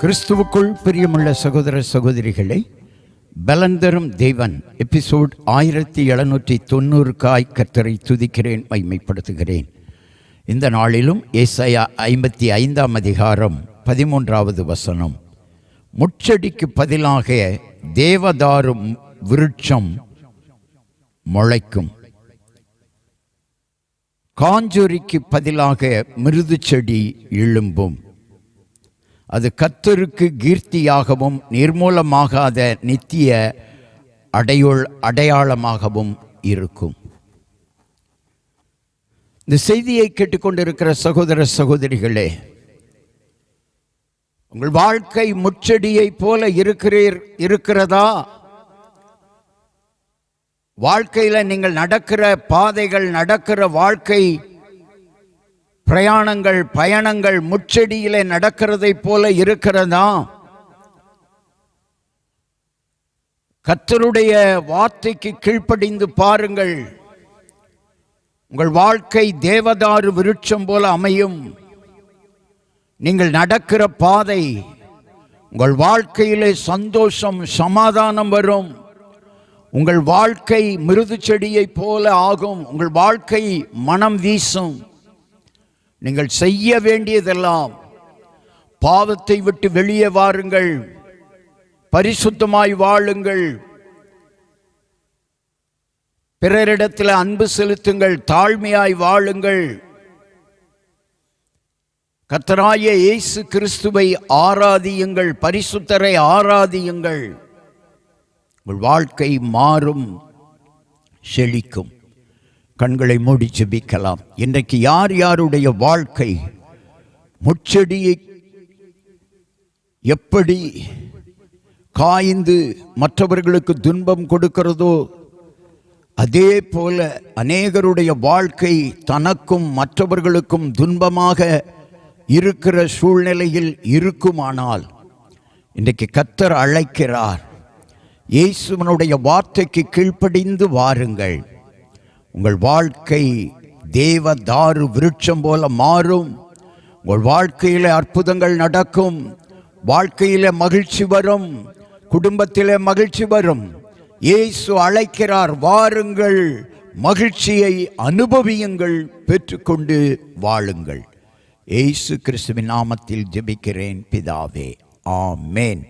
கிறிஸ்துவுக்குள் பிரியமுள்ள சகோதர சகோதரிகளை பலந்தரும் தேவன் எபிசோட் ஆயிரத்தி எழுநூற்றி தொண்ணூறுக்காய் கர்த்தரை துதிக்கிறேன் மைமைப்படுத்துகிறேன் இந்த நாளிலும் ஏசையா ஐம்பத்தி ஐந்தாம் அதிகாரம் பதிமூன்றாவது வசனம். முச்சடிக்கு பதிலாக தேவதாரும் விருட்சம் முளைக்கும். காஞ்சொரிக்கு பதிலாக மிருது செடி எழும்பும். அது கத்தருக்கு கீர்த்தியாகவும் நிர்மூலமாகாத நித்திய அடையுள் அடையாளமாகவும் இருக்கும். இந்த செய்தியை கேட்டுக்கொண்டிருக்கிற சகோதர சகோதரிகளே உங்கள் வாழ்க்கை முச்சடியைப் போல இருக்கிறீர் இருக்கிறதா? வாழ்க்கையில் நீங்கள் நடக்கிற பாதைகள் நடக்கிற வாழ்க்கை பிரயாணங்கள் பயணங்கள் முச்செடியிலே நடக்கிறதைப் போல இருக்கிறதா? கத்தருடைய வார்த்தைக்கு கீழ்ப்படிந்து பாருங்கள். உங்கள் வாழ்க்கை தேவதாரு விருட்சம் போல அமையும். நீங்கள் நடக்கிற பாதை உங்கள் வாழ்க்கையிலே சந்தோஷம் சமாதானம் வரும். உங்கள் வாழ்க்கை மிருது செடியைப் போல ஆகும். உங்கள் வாழ்க்கை மனம் வீசும். நீங்கள் செய்ய வேண்டியதெல்லாம் பாவத்தை விட்டு வெளியே வாருங்கள். பரிசுத்தமாய் வாழுங்கள். பிறரிடத்தில் அன்பு செலுத்துங்கள் தாழ்மையாய் வாழுங்கள். கத்தராய இயேசு கிறிஸ்துவை ஆராதியுங்கள் பரிசுத்தரை ஆராதியுங்கள். உங்கள் வாழ்க்கை மாறும் செழிக்கும். கண்களை மூடி ஜெபிக்கலாம். இன்றைக்கு யார் யாருடைய வாழ்க்கை முச்செடியை எப்படி காய்ந்து மற்றவர்களுக்கு துன்பம் கொடுக்கிறதோ அதே போல அநேகருடைய வாழ்க்கை தனக்கும் மற்றவர்களுக்கும் துன்பமாக இருக்கிற சூழ்நிலையில் இருக்குமானால் இன்றைக்கு கத்தர் அழைக்கிறார். இயேசுவனுடைய வார்த்தைக்கு கீழ்ப்படிந்து வாருங்கள். உங்கள் வாழ்க்கை தேவ தாரு விருட்சம் போல மாறும். உங்கள் வாழ்க்கையில் அற்புதங்கள் நடக்கும். வாழ்க்கையில் மகிழ்ச்சி வரும். குடும்பத்திலே மகிழ்ச்சி வரும். இயேசு அழைக்கிறார் வாருங்கள் மகிழ்ச்சியை அனுபவியுங்கள் பெற்றுக்கொண்டு வாழுங்கள். இயேசு கிறிஸ்துவின் நாமத்தில் ஜெபிக்கிறேன் பிதாவே. ஆமேன்.